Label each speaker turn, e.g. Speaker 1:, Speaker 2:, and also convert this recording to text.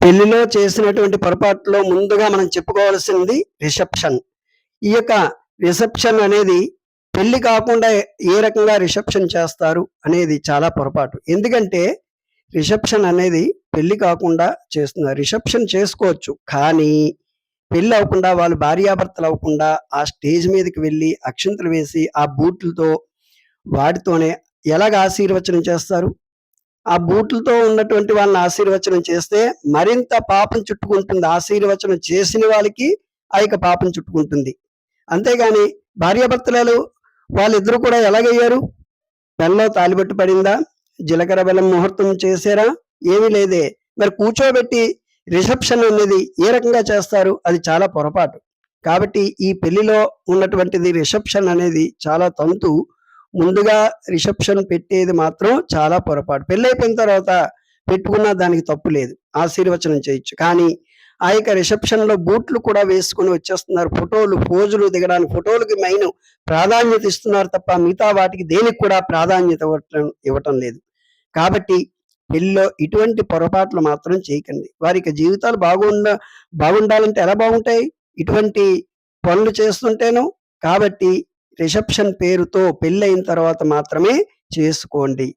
Speaker 1: పెళ్ళిలో చేసినటువంటి పొరపాటులో ముందుగా మనం చెప్పుకోవాల్సింది రిసెప్షన్. ఈ యొక్క రిసెప్షన్ అనేది పెళ్ళి కాకుండా ఏ రకంగా రిసెప్షన్ చేస్తారు అనేది చాలా పొరపాటు. ఎందుకంటే రిసెప్షన్ అనేది పెళ్ళి కాకుండా చేస్తున్నారు. రిసెప్షన్ చేసుకోవచ్చు కానీ పెళ్ళి అవ్వకుండా వాళ్ళు భార్యాభర్తలు అవ్వకుండా ఆ స్టేజ్ మీదకి వెళ్ళి అక్షంతలు వేసి ఆ బూట్లతో వాటితోనే ఎలాగ ఆశీర్వచనం చేస్తారు? ఆ బూట్లతో ఉన్నటువంటి వాళ్ళని ఆశీర్వచనం చేస్తే మరింత పాపం చుట్టుకుంటుంది. ఆశీర్వచనం చేసిన వాళ్ళకి ఆ యొక్క పాపం చుట్టుకుంటుంది. అంతేగాని భార్యాభర్తలు వాళ్ళిద్దరూ కూడా ఎలాగయ్యారు? బెల్లం తాలిబెట్టు పడిందా? జీలకర్ర బెల్లం ముహూర్తం చేశారా? ఏమీ లేదే. మరి కూర్చోబెట్టి రిసెప్షన్ అనేది ఏ రకంగా చేస్తారు? అది చాలా పొరపాటు. కాబట్టి ఈ పెళ్ళిలో ఉన్నటువంటిది రిసెప్షన్ అనేది చాలా తంతు ముందుగా రిసెప్షన్ పెట్టేది మాత్రం చాలా పొరపాటు. పెళ్ళైపోయిన తర్వాత పెట్టుకున్న దానికి తప్పు లేదు. ఆశీర్వచనం చేయొచ్చు. కానీ ఆ యొక్క రిసెప్షన్లో బూట్లు కూడా వేసుకొని వచ్చేస్తున్నారు. ఫోటోలు పోజులు దిగడానికి ఫోటోలకి మెయిన్ ప్రాధాన్యత ఇస్తున్నారు తప్ప మిగతా వాటికి దేనికి కూడా ప్రాధాన్యత ఇవ్వటం ఇవ్వటం లేదు. కాబట్టి పెళ్ళిలో ఇటువంటి పొరపాట్లు మాత్రం చేయకండి. వారికి జీవితాలు బాగుండ బాగుండాలంటే ఎలా బాగుంటాయి? ఇటువంటి పనులు చేస్తుంటేను కాబట్టి రిసెప్షన్ పేరుతో పెళ్ళైన తర్వాత మాత్రమే చేసుకోండి.